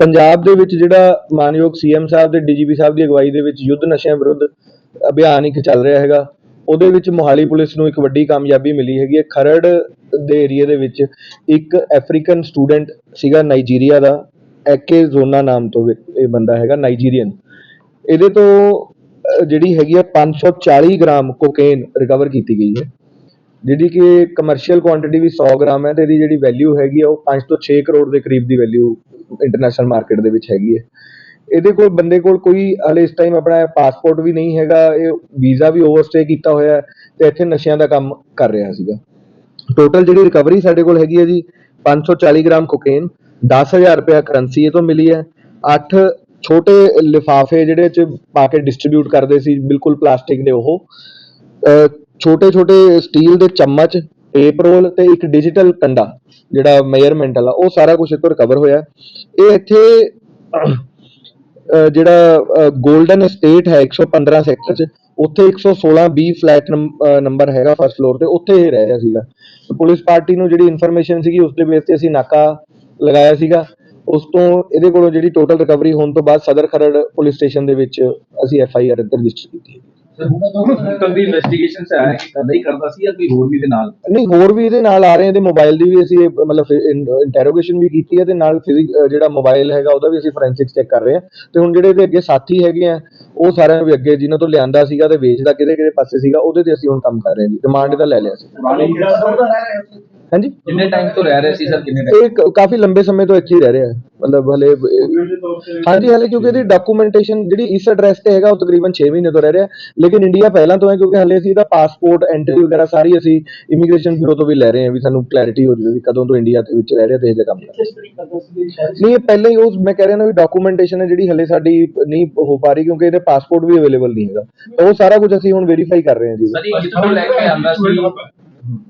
ਪੰਜਾਬ ਦੇ ਵਿੱਚ ਜਿਹੜਾ ਮਾਨਯੋਗ ਸੀਐਮ ਸਾਹਿਬ ਤੇ ਡੀਜੀਪੀ ਸਾਹਿਬ ਦੀ ਅਗਵਾਈ ਦੇ ਵਿੱਚ ਯੁੱਧ ਨਸ਼ਿਆਂ ਵਿਰੁੱਧ ਅਭਿਆਨ ਇੱਕ ਚੱਲ ਰਿਹਾ ਹੈਗਾ, ਉਹਦੇ ਵਿੱਚ ਮੋਹਾਲੀ ਪੁਲਿਸ ਨੂੰ ਇੱਕ ਵੱਡੀ ਕਾਮਯਾਬੀ ਮਿਲੀ ਹੈਗੀ ਹੈ। ਖਰੜ ਦੇ ਏਰੀਆ ਦੇ ਵਿੱਚ ਇੱਕ ਅਫਰੀਕਨ ਸਟੂਡੈਂਟ ਸੀਗਾ ਨਾਈਜੀਰੀਆ ਦਾ ਐਕੇ ਜ਼ੋਨਾ ਨਾਮ ਤੋਂ ਇਹ ਬੰਦਾ ਹੈਗਾ ਨਾਈਜੀਰੀਅਨ ਇਹਦੇ ਤੋਂ ਜਿਹੜੀ ਹੈਗੀ ਆ 540 ਗ੍ਰਾਮ ਕੋਕੇਨ ਰਿਕਵਰ ਕੀਤੀ ਗਈ ਹੈ। ਜਿਹੜੀ ਕਿ ਕਮਰਸ਼ੀਅਲ ਕੁਆਂਟੀਟੀ ਵੀ 100 ਗ੍ਰਾਮ ਹੈ ਤੇ ਇਹਦੀ ਜਿਹੜੀ ਵੈਲਿਊ ਹੈਗੀ ਆ ਉਹ 5 ਤੋਂ 6 ਕਰੋੜ ਦੇ ਕਰੀਬ ਦੀ ਵੈਲਿਊ ਇੰਟਰਨੈਸ਼ਨਲ ਮਾਰਕੀਟ ਦੇ ਵਿੱਚ ਹੈਗੀ ਹੈ। ਇਹਦੇ ਕੋਲ ਬੰਦੇ ਕੋਲ ਕੋਈ ਹਲੇ ਇਸ ਟਾਈਮ ਆਪਣਾ ਪਾਸਪੋਰਟ ਵੀ ਨਹੀਂ ਹੈਗਾ, ਇਹ ਵੀਜ਼ਾ ਵੀ ਓਵਰਸਟੇ ਕੀਤਾ ਹੋਇਆ ਹੈ ਤੇ ਇੱਥੇ ਨਸ਼ਿਆਂ ਦਾ ਕੰਮ ਕਰ ਰਿਹਾ ਸੀਗਾ। ਟੋਟਲ ਜਿਹੜੀ ਰਿਕਵਰੀ ਸਾਡੇ ਕੋਲ ਹੈਗੀ ਹੈ ਜੀ 540 ਗ੍ਰਾਮ ਕੋਕੇਨ 10000 ਰੁਪਏ ਕਰੰਸੀ ਇਹ ਤੋਂ ਮਿਲੀ ਹੈ। 8 ਛੋਟੇ ਲਿਫਾਫੇ ਜਿਹੜੇ ਚ ਪਾ ਕੇ ਡਿਸਟ੍ਰੀਬਿਊਟ ਕਰਦੇ ਸੀ, ਬਿਲਕੁਲ ਪਲਾਸਟਿਕ ਦੇ ਉਹ। ਛੋਟੇ ਛੋਟੇ ਸਟੀਲ ਦੇ ਚਮਚ ਟੇਪ ਰੋਲ ਤੇ ਇੱਕ ਡਿਜੀਟਲ ਕੰਡਾ, ਜਿਹੜਾ ਮੇਜ਼ਰਮੈਂਟ ਵਾਲਾ, ਉਹ ਸਾਰਾ ਕੁਝ ਇਹ ਰਿਕਵਰ ਹੋਇਆ। ਇਹ ਇੱਥੇ ਜਿਹੜਾ 골ਡਨ ਸਟੇਟ ਹੈ 115 ਸੈਕਟਰ ਚ, ਉੱਥੇ 116 ਬੀ ਫਲੈਟ ਨੰਬਰ ਹੈਗਾ ਫਸਟ ਫਲੋਰ ਤੇ, ਉੱਥੇ ਇਹ ਰਹਿ ਰਿਹਾ ਸੀਗਾ। ਪੁਲਿਸ ਪਾਰਟੀ ਨੂੰ ਜਿਹੜੀ ਇਨਫੋਰਮੇਸ਼ਨ ਸੀਗੀ, ਉਸ ਦੇ ਬੇਸ ਤੇ ਅਸੀਂ ਨਾਕਾ ਲਗਾਇਆ ਸੀਗਾ। ਉਸ ਤੋਂ ਇਹਦੇ ਕੋਲੋਂ ਜਿਹੜੀ ਟੋਟਲ ਰਿਕਵਰੀ ਹੋਣ ਤੋਂ ਬਾਅਦ ਸਦਰ ਖਰੜ ਪੁਲਿਸ ਸਟੇਸ਼ਨ ਦੇ ਵਿੱਚ ਅਸੀਂ ਐਫ ਆਈ ਆਰ ਰਜਿਸਟਰ ਕੀਤੀ ਹੈ। ਦੀ ਇਨਵੈਸਟੀਗੇਸ਼ਨ ਚ ਆਇਆ ਕਿ ਕਰਦਾ ਹੀ ਕਰਦਾ ਸੀ ਜਾਂ ਕੋਈ ਹੋਰ ਵੀ ਦੇ ਨਾਲ? ਨਹੀਂ ਹੋਰ ਵੀ ਇਹਦੇ ਨਾਲ ਆ ਰਹੇ ਇਹਦੇ ਮੋਬਾਈਲ ਦੀ ਵੀ ਅਸੀਂ ਇਹ ਮਤਲਬ ਇੰਟਰੋਗੇਸ਼ਨ ਵੀ ਕੀਤੀ ਹੈ ਤੇ ਨਾਲ ਫਿਜ਼ਿਕ ਜਿਹੜਾ ਮੋਬਾਈਲ ਹੈਗਾ ਉਹਦਾ ਵੀ ਅਸੀਂ ਫੋਰੈਂਸਿਕਸ ਚੈੱਕ ਕਰ ਰਹੇ ਹਾਂ ਤੇ ਹੁਣ ਜਿਹੜੇ ਇਹਦੇ ਅੱਗੇ ਸਾਥੀ ਹੈਗੇ ਆ ਉਹ ਸਾਰਿਆਂ ਵੀ ਅੱਗੇ ਜਿਨ੍ਹਾਂ ਤੋਂ ਲਿਆਂਦਾ ਸੀਗਾ ਤੇ ਵੇਚਦਾ ਕਿਹਦੇ ਕਿਹਦੇ ਪਾਸੇ ਸੀਗਾ ਉਹਦੇ ਤੇ ਅਸੀਂ ਹੁਣ ਕੰਮ ਕਰ ਰਹੇ ਹਾਂ ਜੀ। ਰਿਮਾਂਡ ਇਹਦਾ ਲੈ ਲਿਆ ਸੀ। ਹਾਂਜੀ। ਕਿੰਨੇ ਟਾਈਮ ਤੋਂ ਰਹਿ ਰਹੇ ਸੀ ਸਰ? ਕਿੰਨੇ ਟਾਈਮ ਇਹ ਕਾਫੀ ਲੰਬੇ ਸਮੇਂ ਤੋਂ ਇੱਥੇ ਹੀ ਰਹਿ ਰਿਹਾ ਹੈ ਮਤਲਬ ਹਲੇ, ਹਾਂਜੀ, ਹਲੇ ਕਿਉਂਕਿ ਇਹਦੀ ਡਾਕੂਮੈਂਟੇਸ਼ਨ ਜਿਹੜੀ ਇਸ ਐਡਰੈਸ ਤੇ ਹੈਗਾ, ਉਹ ਤਕਰੀਬਨ 6 ਮਹੀਨੇ ਤੋਂ ਰਹਿ ਰਿਹਾ ਲੇਕਿਨ ਇੰਡੀਆ ਪਹਿਲਾਂ ਤੋਂ ਹੈ, ਕਿਉਂਕਿ ਹਲੇ ਅਸੀਂ ਇਹਦਾ ਪਾਸਪੋਰਟ ਐਂਟਰੀ ਵਗੈਰਾ ਸਾਰੀ ਅਸੀਂ ਇਮੀਗ੍ਰੇਸ਼ਨ ਬਿਊਰੋ ਤੋਂ ਵੀ ਲੈ ਰਹੇ ਹਾਂ, ਵੀ ਸਾਨੂੰ ਕਲੈਰਿਟੀ ਹੋ ਜਾਵੇ ਵੀ ਕਦੋਂ ਤੋਂ ਇੰਡੀਆ ਦੇ ਵਿੱਚ ਰਹਿ ਰਿਹਾ ਤੇ ਇਹ ਕੰਮ ਕਰ ਨਹੀਂ, ਇਹ ਪਹਿਲਾਂ ਹੀ ਉਹ ਮੈਂ ਕਹਿ ਰਿਹਾ ਨਾ ਵੀ ਡਾਕੂਮੈਂਟੇਸ਼ਨ ਹੈ ਜਿਹੜੀ ਹਲੇ ਸਾਡੀ ਨਹੀਂ ਹੋ ਪਾ ਰਹੀ, ਕਿਉਂਕਿ ਇਹਦੇ ਪਾਸਪੋਰਟ ਵੀ ਅਵੇਲੇਬਲ ਨਹੀਂ ਹੈਗਾ। ਤਾਂ ਉਹ ਸਾਰਾ ਕੁਝ ਅਸੀਂ ਹੁਣ ਵੈਰੀਫਾਈ ਕਰ ਰਹੇ ਹਾਂ ਜੀ। ਸਰ, ਇਹ ਜਿੱਥੋਂ ਲੈ ਕੇ ਆਂਦਾ ਸੀ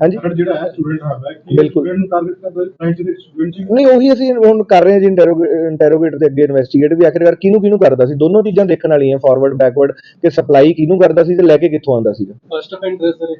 ਹਾਂਜੀ। ਜਿਹੜਾ ਹੈ ਸਟੂਡੈਂਟ ਹੱਬ ਹੈ ਕਿ ਬਿਲਕੁਲ। ਸਟੂਡੈਂਟ ਨੂੰ ਟਾਰਗੇਟ ਕਰਦਾ ਹੈ ਫ੍ਰੈਂਚ ਦੇ ਸਟੂਡੈਂਟ ਸੀ ਨਹੀਂ ਉਹੀ ਅਸੀਂ ਹੁਣ ਕਰ ਰਹੇ ਹਾਂ ਜੀ ਇੰਟਰੋਗੇਟ ਦੇ ਅੱਗੇ ਇਨਵੈਸਟੀਗੇਟ ਵੀ ਆਖਿਰਕਾਰ ਕਿਹਨੂੰ ਕਿਹਨੂੰ ਕਰਦਾ ਸੀ। ਦੋਨੋਂ ਚੀਜ਼ਾਂ ਦੇਖਣ ਵਾਲੀਆਂ ਫਾਰਵਰਡ ਬੈਕਵਰਡ ਕਿ ਸਪਲਾਈ ਕਿਹਨੂੰ ਕਰਦਾ ਸੀ ਤੇ ਲੈ ਕੇ ਕਿੱਥੋਂ ਆਉਂਦਾ ਸੀਗਾ। ਫਸਟ ਅਫੈਂਡਰ ਸਰ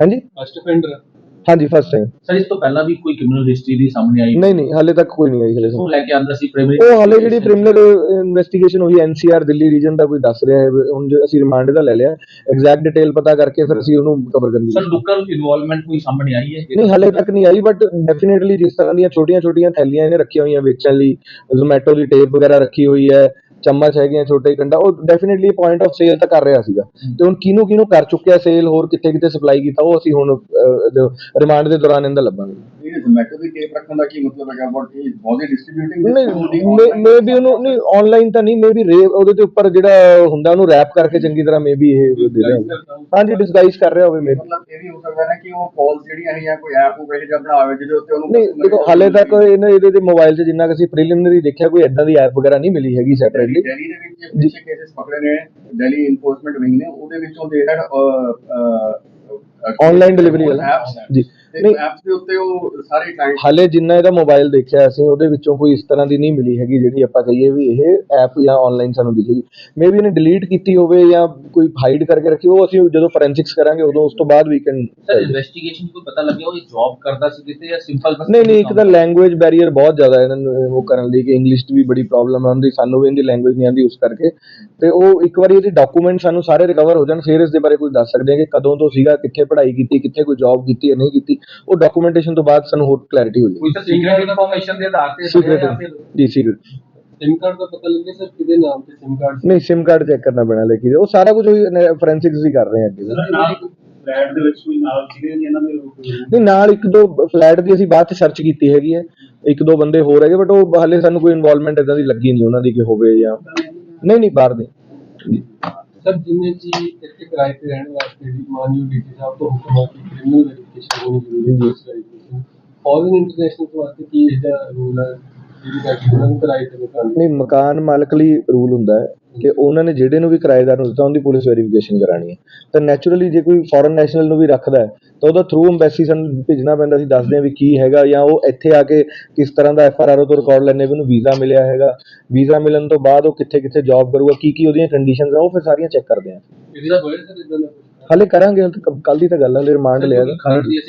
ਹਾਂਜੀ? ਫਸਟ ਅਫੈਂਡਰ ਹਾਂਜੀ ਫਸਟ ਟਾਈਮ ਸਰ ਇਸ ਤੋਂ ਪਹਿਲਾਂ ਵੀ ਕੋਈ ਕ੍ਰਿਮੀਨਲ ਹਿਸਟਰੀ ਦੀ ਸਾਹਮਣੇ ਆਈ? ਨਹੀਂ ਨਹੀਂ ਹਾਲੇ ਤੱਕ ਕੋਈ ਨਹੀਂ ਆਈ ਹਲੇ ਕਿੱਥੋਂ ਲੈ ਕੇ ਆਂਦਾ ਸੀ ਪ੍ਰਾਇਮਰੀ ਉਹ ਹਾਲੇ ਜਿਹੜੀ ਕ੍ਰਿਮੀਨਲ ਇਨਵੈਸਟੀਗੇਸ਼ਨ ਹੋਈ ਐਨਸੀਆਰ ਦਿੱਲੀ ਰੀਜਨ ਦਾ ਕੋਈ ਦੱਸ ਰਿਹਾ ਹੈ ਹੁਣ ਜੇ ਅਸੀਂ ਰਿਮਾਂਡ ਦਾ ਲੈ ਲਿਆ ਐਗਜ਼ੈਕਟ ਡਿਟੇਲ ਪਤਾ ਕਰਕੇ ਫਿਰ ਅਸੀਂ ਉਹਨੂੰ ਕਵਰ ਕਰਨ ਦੀ ਸਰ ਲੋਕਲ ਇਨਵੋਲਵਮੈਂਟ ਕੋਈ ਸਾਹਮਣੇ ਆਈ ਹੈ? ਨਹੀਂ ਹਾਲੇ ਤੱਕ ਨਹੀਂ ਆਈ ਬਟ ਡੈਫੀਨਿਟਲੀ ਜਿਸ ਤਰ੍ਹਾਂ ਦੀਆਂ ਛੋਟੀਆਂ-ਛੋਟੀਆਂ ਥੈਲੀਆਂ ਇਹਨੇ ਰੱਖੀਆਂ ਹੋਈਆਂ ਵੇਚਣ ਲਈ ਜ਼ੋਮੈਟੋ ਦੀ ਟੇਪ ਵਗੈਰਾ ਰੱਖੀ ਹੋਈ ਹੈ ਚਮਚ ਹੈਗੀਆਂ ਛੋਟੇ ਕੰਡਾ, ਉਹ ਡੈਫੀਨਿਟਲੀ ਪੁਆਇੰਟ ਆਫ ਸੇਲ ਤਾਂ ਕਰ ਰਿਹਾ ਸੀਗਾ। ਤੇ ਹੁਣ ਕਿਹਨੂੰ ਕਿਹਨੂੰ ਕਰ ਚੁੱਕਿਆ ਸੇਲ ਹੋਰ ਕਿੱਥੇ ਕਿੱਥੇ ਸਪਲਾਈ ਕੀਤਾ, ਉਹ ਅਸੀਂ ਹੁਣ ਰਿਮਾਂਡ ਦੇ ਦੌਰਾਨ ਇਹਦਾ ਲੱਭਾਂਗੇ। ਇਹ ਜ਼ੋਮੈਟੋ ਦੀ ਟੇਪ ਰੱਖਣ ਦਾ ਕੀ ਮਤਲਬ ਹੈਗਾ? ਬਟ ਇਹ ਹੀ ਡਿਸਟ੍ਰੀਬਿਊਟਿੰਗ ਨਹੀਂ ਮੇ ਵੀ ਉਹਨੂੰ ਨਹੀਂ ਆਨਲਾਈਨ ਤਾਂ ਨਹੀਂ ਮੇ ਵੀ ਰੇ ਉਹਦੇ ਤੇ ਉੱਪਰ ਜਿਹੜਾ ਹੁੰਦਾ ਉਹਨੂੰ ਰੈਪ ਕਰਕੇ ਚੰਗੀ ਤਰ੍ਹਾਂ ਮੇ ਵੀ ਇਹ ਦੇ ਰਿਹਾ ਹੋਵੇ। ਹਾਂਜੀ ਡਿਸਗਾਈਜ਼ ਕਰ ਰਿਹਾ ਹੋਵੇ ਮੇ ਮਤਲਬ ਇਹ ਵੀ ਹੋ ਸਕਦਾ ਨਾ ਕਿ ਉਹ ਕਾਲਸ ਜਿਹੜੀਆਂ ਹੈ ਜਾਂ ਕੋਈ ਐਪ ਉਹ ਜਿਹਾ ਬਣਾਵੇ ਜਿਹਦੇ ਉੱਤੇ ਉਹਨੂੰ ਨਹੀਂ ਦੇਖੋ ਹਾਲੇ ਤੱਕ ਇਹਨੇ ਇਹਦੇ ਤੇ ਮੋਬਾਈਲ 'ਚ ਜਿੰਨਾ ਕਿ ਅਸੀਂ ਪ੍ਰੀਲਿਮਿਨਰੀ ਦੇਖਿਆ ਕੋਈ ਐਦਾਂ ਦੀ ਐਪ ਵਗੈਰਾ ਨਹੀਂ ਮਿਲੀ ਹੈਗੀ ਸੈਪਰੇਟਲੀ ਦਿੱਲੀ ਦੇ ਵਿੱਚ ਪਿੱਛੇ ਕੇਸਸ ਪਕੜੇ ਨੇ ਦਿੱਲੀ ਇਨਫੋਰਸਮੈਂਟ ਵਿੰਗ ਨੇ ਉਹਦੇ ਵਿੱਚੋਂ ਦੇ ਹੈਡ ਆਨਲਾਈਨ ਡਿਲੀਵਰੀ ਵਾਲਾ। ਜੀ। ਨਹੀਂ। ਐਪਸ ਦੇ ਉੱਤੇ ਉਹ ਸਾਰੇ ਟਾਈਮ ਹਾਲੇ ਜਿੰਨਾ ਇਹਦਾ ਮੋਬਾਈਲ ਦੇਖਿਆ ਅਸੀਂ ਉਹਦੇ ਵਿੱਚੋਂ ਕੋਈ ਇਸ ਤਰ੍ਹਾਂ ਦੀ ਨਹੀਂ ਮਿਲੀ ਹੈਗੀ ਜਿਹੜੀ ਆਪਾਂ ਕਹੀਏ ਵੀ ਇਹ ਐਪ ਜਾਂ ਆਨਲਾਈਨ ਸਾਨੂੰ ਦਿਖੇਗੀ। ਮੇਬੀ ਇਹਨੇ ਡਿਲੀਟ ਕੀਤੀ ਹੋਵੇ ਜਾਂ ਕੋਈ ਹਾਈਡ ਕਰਕੇ ਰੱਖੀ ਉਹ ਅਸੀਂ ਜਦੋਂ ਫੋਰੈਂਸਿਕਸ ਕਰਾਂਗੇ ਉਦੋਂ ਉਸ ਤੋਂ ਬਾਅਦ ਵੀ ਕੈਨ ਸਰ ਇਨਵੈਸਟੀਗੇਸ਼ਨ ਕੋਈ ਪਤਾ ਲੱਗਿਆ ਉਹ ਜੌਬ ਕਰਦਾ ਸੀ ਕਿਤੇ ਜਾਂ ਸਿੰਪਲ ਬਸ ਨਹੀਂ ਨਹੀਂ ਇੱਕ ਤਾਂ ਲੈਂਗੁਏਜ ਬੈਰੀਅਰ ਬਹੁਤ ਜ਼ਿਆਦਾ ਹੈ ਇਹਨਾਂ ਨੂੰ ਉਹ ਕਰਨ ਲਈ ਕਿ ਇੰਗਲਿਸ਼ ਦੀ ਵੀ ਬੜੀ ਪ੍ਰੋਬਲਮ ਆਉਂਦੀ ਸਾਨੂੰ ਵੀ ਇਹਦੀ ਲੈਂਗੁਏਜ ਨਹੀਂ ਆਉਂਦੀ ਉਸ ਕਰਕੇ। ਤੇ ਉਹ ਇੱਕ ਵਾਰੀ ਇਹਦੇ ਡਾਕੂਮੈਂਟ ਸਾਨੂੰ ਸਾਰੇ ਰਿਕਵਰ ਹੋ ਜਾਣ ਫਿਰ ਇਸ ਦੇ ਬਾਰੇ ਕੁਝ ਦੱਸ ਸਕਦੇ ਹਾਂ ਕਿ ਕਦੋਂ ਤੋਂ ਸੀਗਾ ਕਿੱਥੇ ਪੜ੍ਹਾਈ ਕੀਤੀ ਕਿੱਥੇ ਕੋਈ ਜੌਬ ਕੀਤੀ ਜਾਂ ਨਹੀਂ ਕੀਤੀ। ਉਹ ਡਾਕੂਮੈਂਟੇਸ਼ਨ ਤੋਂ ਬਾਅਦ ਸਾਨੂੰ ਹੋਰ ਕਲੈਰਿਟੀ ਹੋ ਜਾਏਗੀ ਕੋਈ ਤਾਂ ਸੀਕ੍ਰੀਟ ਇਨਫੋਰਮੇਸ਼ਨ ਦੇ ਆਧਾਰ ਤੇ Secret ਜਾਂ ਫਿਰ ਜੀ ਸੀਕ੍ਰੀਟ ਸਿਮ ਕਾਰਡ ਦਾ ਪਤਾ ਲੱਗਿਆ ਸਰ ਕਿਹਦੇ ਨਾਮ ਤੇ ਸਿਮ ਕਾਰਡ ਨਹੀਂ SIM ਕਾਰਡ ਚੈੱਕ ਕਰਨਾ ਪੈਣਾ ਲੇਕਿਨ ਉਹ ਸਾਰਾ ਕੁਝ ਫੋਰੈਂਸਿਕਸ ਹੀ ਕਰ ਰਹੇ ਹਾਂ ਅੱਗੇ। ਨਾਲ ਫਲੈਟ ਦੇ ਵਿੱਚ ਕੋਈ ਨਾਲ ਸੀਗੇ ਜੀ ਇਹਨਾਂ ਦੇ ਕੋਈ? ਨਹੀਂ ਨਾਲ ਇੱਕ ਦੋ ਫਲੈਟ ਦੀ ਅਸੀਂ ਬਾਅਦ ਚ ਸਰਚ ਕੀਤੀ ਹੈਗੀ ਹੈ। ਇੱਕ ਦੋ ਬੰਦੇ ਹੋਰ ਹੈਗੇ ਬਟ ਉਹ ਹਾਲੇ ਸਾਨੂੰ ਕੋਈ ਇਨਵੋਲਵਮੈਂਟ ਇਦਾਂ ਦੀ ਲੱਗੀ ਨਹੀਂ ਉਹਨਾਂ ਦੀ ਕਿ ਹੋਵੇ ਜਾਂ। ਨਹੀਂ ਨਹੀਂ ਬਾਹਰ ਦੇ ਜੀ ਸਰ, ਜਿਵੇਂ ਜੀ ਇੱਥੇ ਕਿਰਾਏ ਤੇ ਰਹਿਣ ਵਾਸਤੇ ਵੀ ਮਾਨਯੋਗ ਡੀਟੀ ਸਾਹਿਬ ਤੋਂ ਹੁਕਮ ਆ ਕਿ ਕ੍ਰਿਮੀਨਲ ਵੈਰੀਫਿਕੇਸ਼ਨ ਹੋਣੀ ਜ਼ਰੂਰੀ ਹੈ ਇਸ ਵੈਰੀਫਿਕੇਸ਼ਨ ਫੋਰਨ ਇੰਟਰਨੈਸ਼ਨਲ ਵਾਸਤੇ ਕੀ ਇਹਦਾ ਰੂਲ ਹੈ ਨਹੀਂ ਮਕਾਨ ਮਾਲਕ ਲਈ ਰੂਲ ਹੁੰਦਾ ਹੈ ਕਿ ਉਹਨਾਂ ਨੇ ਜਿਹੜੇ ਨੂੰ ਵੀ ਕਿਰਾਏਦਾਰ ਨੂੰ ਦਿੱਤਾ ਉਹਦੀ ਪੁਲਿਸ ਵੈਰੀਫਿਕੇਸ਼ਨ ਕਰਾਣੀ ਹੈ। ਤਾਂ ਨੈਚੁਰਲੀ ਜੇ ਕੋਈ ਫੋਰਨ ਨੈਸ਼ਨਲ ਨੂੰ ਵੀ ਰੱਖਦਾ ਹੈ ਤਾਂ ਉਹਦਾ ਥਰੂ ਐਮਬੈਸੀ ਸਾਨੂੰ ਭੇਜਣਾ ਪੈਂਦਾ ਸੀ ਦੱਸਦੇ ਹਾਂ ਵੀ ਕੀ ਹੈਗਾ ਜਾਂ ਉਹ ਇੱਥੇ ਆ ਕੇ ਕਿਸ ਤਰ੍ਹਾਂ ਦਾ ਐਫ ਆਰ ਤੋਂ ਰਿਕਾਰਡ ਲੈਣੇ ਵੀ ਉਹਨੂੰ ਵੀਜ਼ਾ ਮਿਲਿਆ ਹੈਗਾ। ਵੀਜ਼ਾ ਮਿਲਣ ਤੋਂ ਬਾਅਦ ਉਹ ਕਿੱਥੇ ਕਿੱਥੇ ਜੌਬ ਕਰੂਗਾ ਕੀ ਕੀ ਉਹਦੀਆਂ ਕੰਡੀਸ਼ਨਸ ਆ ਉਹ ਫਿਰ ਸਾਰੀਆਂ ਚੈੱਕ ਕਰਦੇ ਆ। ਇਹਦਾ ਹੋਇਆ ਸਰ ਇਦਾਂ ਦਾ ਹਾਲੇ ਕਰਾਂਗੇ ਕੱਲ ਦੀ ਤਾਂ ਗੱਲ ਹੈ ਹਲੇ ਰਿਮਾਂਡ ਲਿਆ।